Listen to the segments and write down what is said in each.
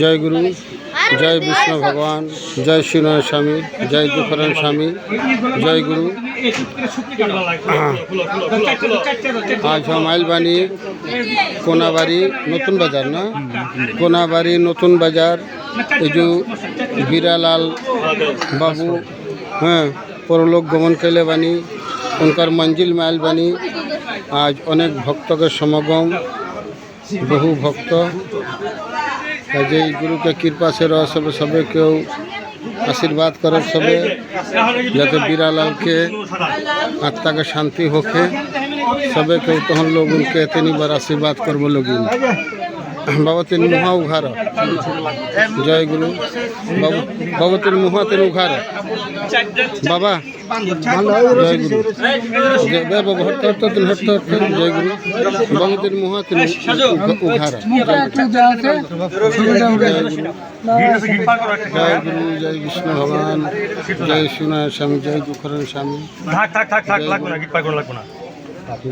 জয় গুরু, জয় বিষ্ণু ভগবান, জয় শ্রীনয় স্বামী, জয় দুঃখরান স্বামী, জয় গুরু। আজ মাইলবাণী, কোনাবাড়ি, নতুন বাজার না? কোনাবাড়ি, নতুন বাজার, এই যে বীরালাল বাবু হ্যাঁ পরলোক গমন কেলে বাণী উনকার মঞ্জিল মাইল বাণী আজ অনেক ভক্তকে সমাগম, বহু ভক্ত। কাজে গুরুকে কৃপা সে রহ সবে সবে কেউ আশীর্বাদ করে সবে, যাতে বীরালালকে আত্মাকে শান্তি হোকে। সবে কেউ তখন লোক উনকে তিনি বার আশীর্বাদ করব লোগিন বাবা মুহা উঘার। জয় গুরু। মুহা তিন উঘার। বাবা জয় গুরু। বাবা জয় গুরু। তিন মুহা তিন উঘার। জয় গুরু জয় বিষ্ণু ভগবান। জয় সোনার স্বামী জয় দুঃখরের স্বামী। থাক থাক থাক থাক লাগবে না গীত পার করা লাগবে না।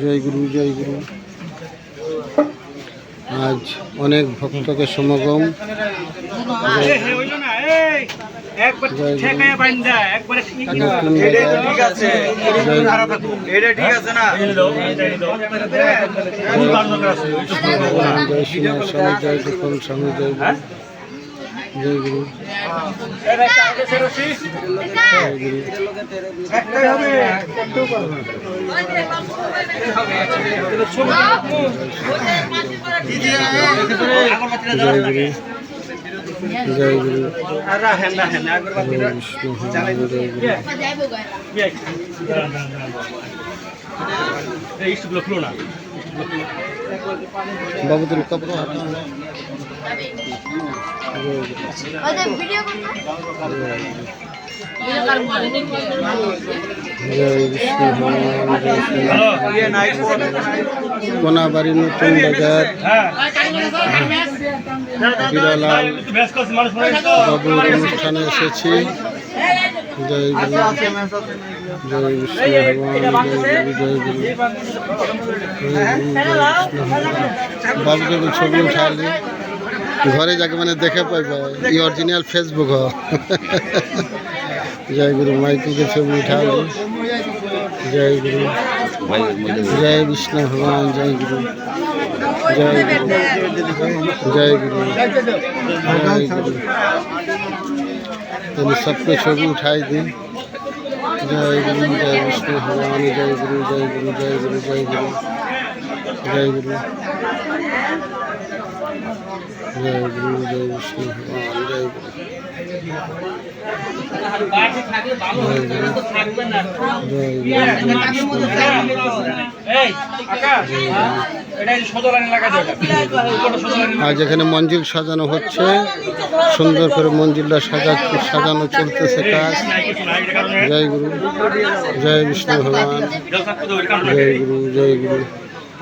জয় গুরু জয় গুরু। আজ অনেক ভক্তকে সমাগম। হবে জয় গুরু জয় গুরু রাখেন রাখেন বিষ্ণু ভগবান জয় গুরু এই ইস্টগুলো খুলো না বাবু তুমি কাপড় গুরু ভিডিও কোনাবাড়ি নতুন বাজার। হিরালাল। বাবুর অনুষ্ঠানে এসেছি। বাবুকে ছবি উঠালি ঘরে যাকে মানে দেখে পাইবে ই অরিজিনাল ফেসবুক জয় গুরু মাইকুকে ছবি উঠালি জয় গুরু জয় বিষ্ণু ভগবান জয় গুরু জয় গুরু জয় গুরু जय गुरु तो सबको छवि उठाई दी जय गुरु जय विष्णु भगवान जय गुरु जय गुरु जय गुरु जय गुरु जय गुरु আজ এখানে মঞ্জিল সাজানো হচ্ছে। সুন্দর করে মঞ্জিলটা সাজা সাজানো চলতেছে কাজ। জয় গুরু। জয় বিষ্ণু ভগবান। জয় গুরু জয় গুরু।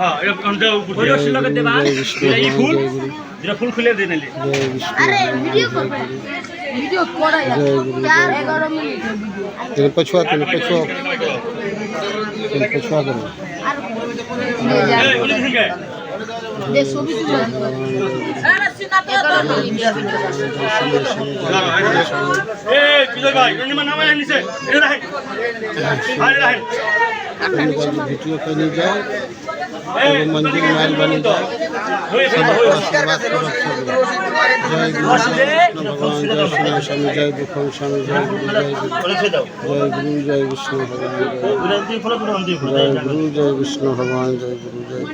হ্যাঁ এটা কারণে উপরে জয় গুরু জয় বিষ্ণু এই ভগবান ফুল জয় গুরু যেটা ফুল খুলে দিয়ে নিলে জয় বিষ্ণু আরে ভগবান ভিডিও জয় করবে গুরু ভিডিও করা জয় গুরু চার জয় এগারো মিনিট ভিডিও তুমি পছুয়া তুমি পছুয়া তুমি পছুয়া করো আর এই ওই দিকে যে ছবি তুলে এগারো মিনিট এই বিজয় ভাই রনিমা নামে নিছে এটা রাখেন আরে রাখেন ভিডিও করে নিয়ে যাও এবং মঞ্জিল মাইল বানিয়ে সবাই। জয় গুরু ভগবান জয় সোনা স্বামী জয় দুঃখম স্বামী জয় গুরু জয় গুরু জয় বিষ্ণু ভগবান জয় গুরু। জয় বিষ্ণু ভগবান জয় গুরু জয়